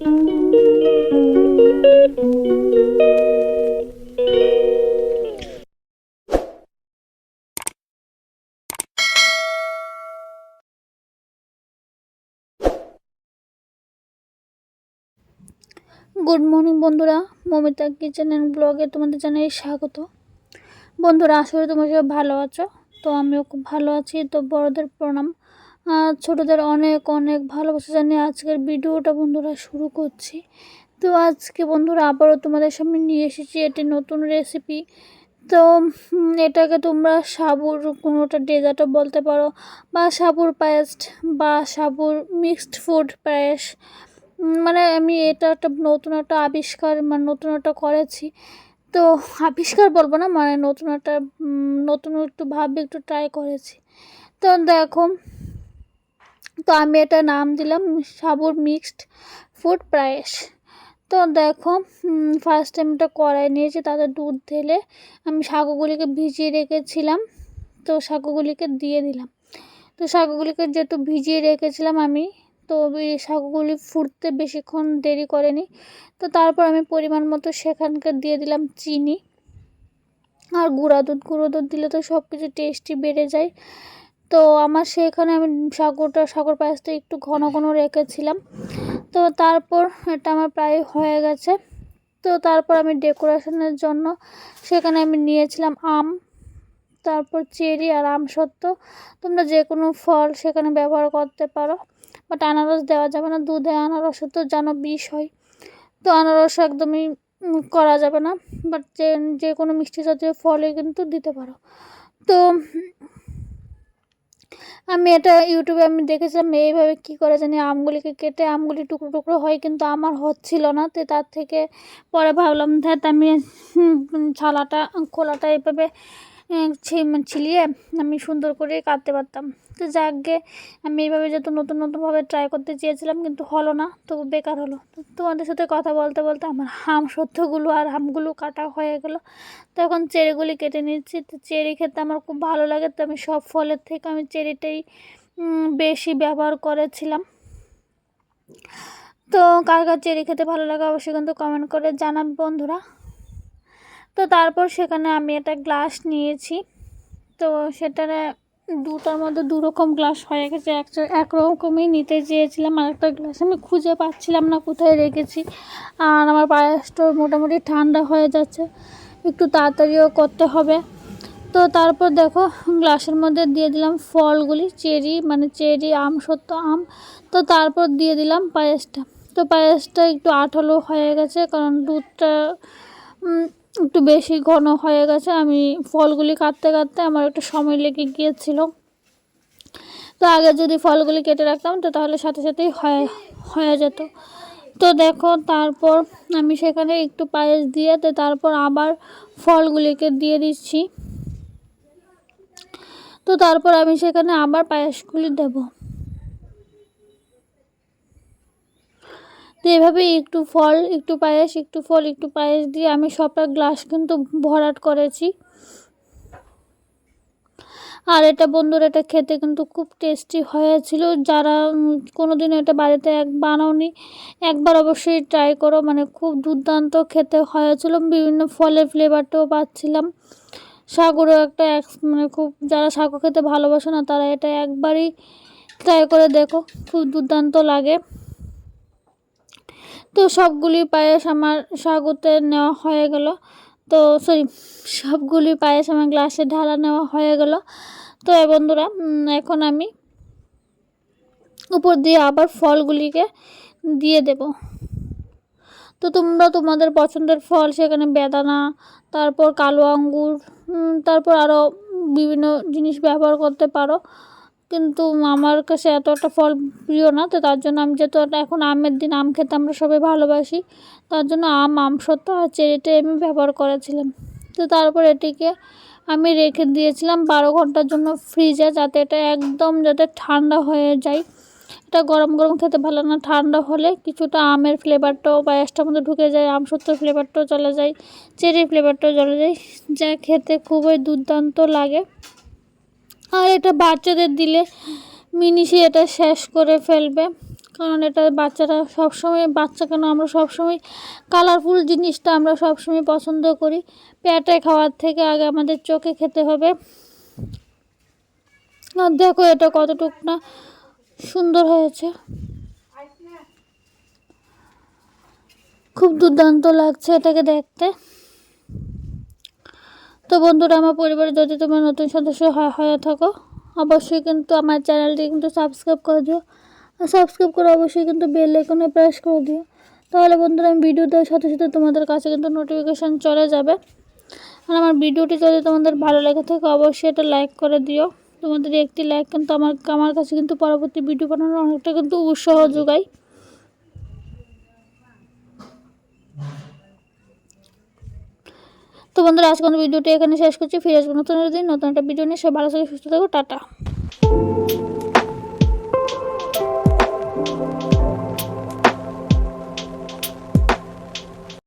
Good morning বন্ধুরা, Momita kitchen and ব্লগে তোমাদের জানাই স্বাগত। বন্ধুরা আসলে তোমরা সবাই ভালো আছো, তো আমিও খুব ভালো আছি। তো বড়দের প্রণাম। ছোটোদের অনেক অনেক ভালোবাসা জানিয়ে আজকের ভিডিওটা বন্ধুরা শুরু করছি। তো আজকে বন্ধুরা আবারও তোমাদের সামনে নিয়ে এসেছি এটি নতুন রেসিপি তো এটাকে তোমরা সাবুর কোনোটা ডেজার্টও বলতে পারো বা সাবুর পায়েস বা সাবুর মিক্সড ফুড পায়েস মানে আমি এটা একটা নতুন একটা আবিষ্কার মানে নতুন একটা করেছি। তো আবিষ্কার বলব না মানে নতুন একটা নতুন একটু ভাবে একটু ট্রাই করেছি। তো দেখো তো আমি এটা নাম দিলাম সাবুর মিক্সড ফুড পায়েস। তো দেখো ফার্স্ট টাইম এটা কড়াই নিয়েছি, তাতে দুধ ঢেলে আমি শাকগুলিকে ভিজিয়ে রেখেছিলাম। তো শাকগুলিকে দিয়ে দিলাম। তো শাকগুলিকে যেহেতু ভিজিয়ে রেখেছিলাম আমি, তো শাকগুলি ফুটতে বেশিক্ষণ দেরি করেনি। তো তারপর আমি পরিমাণ মতো সেখানকার দিয়ে দিলাম চিনি। আর গুঁড়া দুধ, গুঁড়ো দুধ দিলে তো সব কিছু টেস্টি বেড়ে যায়। তো আমার সেখানে আমি সাগরটা, সাগর পায়েসটা একটু ঘন ঘন রেখেছিলাম। তো তারপর এটা আমার প্রায় হয়ে গেছে। তো তারপর আমি ডেকোরেশনের জন্য সেখানে আমি নিয়েছিলাম আম, তারপর চেরি আর আমসত্ত্ব তোমরা যে কোনো ফল সেখানে ব্যবহার করতে পারো বাট আনারস দেওয়া যাবে না, দুধে আনারসে তো জানো বিষ হয়। তো আনারস একদমই করা যাবে না বাট যে যে কোনো মিষ্টি জাতীয় ফলে কিন্তু দিতে পারো। তো আমি এটা ইউটিউবে আমি দেখেছিলাম এইভাবে কী করে জানি আমগুলিকে কেটে আমগুলি টুকরো টুকরো হয় কিন্তু আমার হচ্ছিল না। তো তার থেকে পরে ভাবলাম ধ্যাত আমি ছালাটা, খোলাটা এভাবে ছিলিয়ে আমি সুন্দর করে কাটতে পারতাম। তো যাকগে, আমি এইভাবে যেহেতু নতুন নতুনভাবে ট্রাই করতে চেয়েছিলাম, কিন্তু হলো না, তো বেকার হলো। তোমাদের সাথে কথা বলতে বলতে আমার হাম সত্যগুলো আর হামগুলো কাটা হয়ে গেল। তো এখন চেরিগুলি কেটে নিচ্ছি। তো চেরি খেতে আমার খুব ভালো লাগে, তো আমি সব ফলের থেকে আমি চেরিটাই বেশি ব্যবহার করেছিলাম। তো কার কার চেরি খেতে ভালো লাগে অবশ্যই কিন্তু কমেন্ট করে জানাবে বন্ধুরা। তো তারপর সেখানে আমি একটা গ্লাস নিয়েছি। তো সেটার দুটার মধ্যে দু রকম গ্লাস হয়ে গেছে। এক একরকমই নিতে চেয়েছিলাম আর একটা গ্লাস আমি খুঁজে পাচ্ছিলাম না কোথায় রেখেছি। আর আমার পায়েসটা মোটামুটি ঠান্ডা হয়ে যাচ্ছে, একটু তাড়াতাড়িও করতে হবে। তো তারপর দেখো, গ্লাসের মধ্যে দিয়ে দিলাম ফলগুলি, চেরি মানে চেরি, আম, সত্য আম। তো তারপর দিয়ে দিলাম পায়েসটা। তো পায়েসটা একটু আঠালো হয়ে গেছে, কারণ দুধটা একটু বেশি ঘন হয়ে গেছে। আমি ফলগুলি কাটতে কাটতে আমার একটু সময় লেগে গিয়েছিল। তো আগে যদি ফলগুলি কেটে রাখতাম তো তাহলে সাথে সাথেই হয়ে হয়ে যেত। তো দেখো, তারপর আমি সেখানে একটু পায়েস দিয়ে তো তারপর আবার ফলগুলিকে দিয়ে দিচ্ছি। তো তারপর আমি সেখানে আবার পায়েসগুলি দেব। তো এভাবে একটু ফল, একটু পায়েস, একটু ফল, একটু পায়েস দিয়ে আমি সবটা গ্লাস কিন্তু ভরাট করেছি। আর এটা বন্ধুরা এটা খেতে কিন্তু খুব টেস্টি হয়েছিল। যারা কোনো দিন এটা বাড়িতে এক বানাওনি, একবার অবশ্যই ট্রাই করো। মানে খুব দুর্দান্ত খেতে হয়েছিল। বিভিন্ন ফলের ফ্লেভারটাও পাচ্ছিলাম। সাগরও একটা এক মানে খুব, যারা সাগর খেতে ভালোবাসে না, তারা এটা একবারই ট্রাই করে দেখো। খুব দুর্দান্ত লাগে। তো সবগুলি পায়েস আমার সাগরতে নেওয়া হয়ে গেল। তো সরি সবগুলি পায়েস আমার গ্লাসে ঢালা নেওয়া হয়ে গেল। তো বন্ধুরা এখন আমি উপর দিয়ে আবার ফলগুলিকে দিয়ে দেব। তো তোমরা তোমাদের পছন্দের ফল সেখানে বেদানা, তারপর কালো আঙ্গুর তারপর আরও বিভিন্ন জিনিস ব্যবহার করতে পারো। কিন্তু আমার কাছে এত একটা ফল প্রিয় না, তো তার জন্য আমি যেহেতু এখন আমের দিন, আম খেতে আমরা সবাই ভালোবাসি, তার জন্য আম আম সত্ত্ব আর চেরিটাই আমি ব্যবহার করেছিলাম। তো তারপর এটিকে আমি রেখে দিয়েছিলাম বারো ঘণ্টার জন্য ফ্রিজে, যাতে এটা একদম যাতে ঠান্ডা হয়ে যায়। এটা গরম গরম খেতে ভালো না, ঠান্ডা হলে কিছুটা আমের ফ্লেভারটাও পায়েসটার মধ্যে ঢুকে যায়, আম সত্যর ফ্লেভারটাও চলে যায়, চেরির ফ্লেভারটাও চলে যায়। যা খেতে খুবই দুর্দান্ত লাগে। আর এটা বাচ্চাদের দিলে মিনিশি এটা শেষ করে ফেলবে। কারণ এটা বাচ্চারা সবসময়, বাচ্চা কেন আমরা সবসময় কালারফুল জিনিসটা আমরা সবসময় পছন্দ করি। পেটে খাওয়ার থেকে আগে আমাদের চোখে খেতে হবে। আর দেখো এটা কতটুক না সুন্দর হয়েছে। খুব দুর্দান্ত লাগছে এটাকে দেখতে। তো বন্ধুরা, আমার পরিবারে যদি তোমরা নতুন সদস্য হয়- হয়ে থাকো, অবশ্যই কিন্তু আমার চ্যানেলটি কিন্তু সাবস্ক্রাইব করে দিও। আর সাবস্ক্রাইব করে অবশ্যই কিন্তু বেল আইকনে প্রেস করে দিও। তাহলে বন্ধুরা, আমি ভিডিও দেওয়ার সাথে সাথে তোমাদের কাছে কিন্তু নোটিফিকেশান চলে যাবে। আর আমার ভিডিওটি যদি তোমাদের ভালো লেগে থাকে, অবশ্যই এটা লাইক করে দিও। তোমাদের একটি লাইক কিন্তু আমার আমার কাছে কিন্তু পরবর্তী ভিডিও বানানোর অনেকটা কিন্তু উৎসাহ যোগায়। তো বন্ধুরা আজকে ভিডিওটি এখানে শেষ করছি। ফিরে আসব নতুন দিন, নতুন একটা ভিডিও নিয়ে। সব ভালো থাকে, সুস্থ থাকো, টাটা।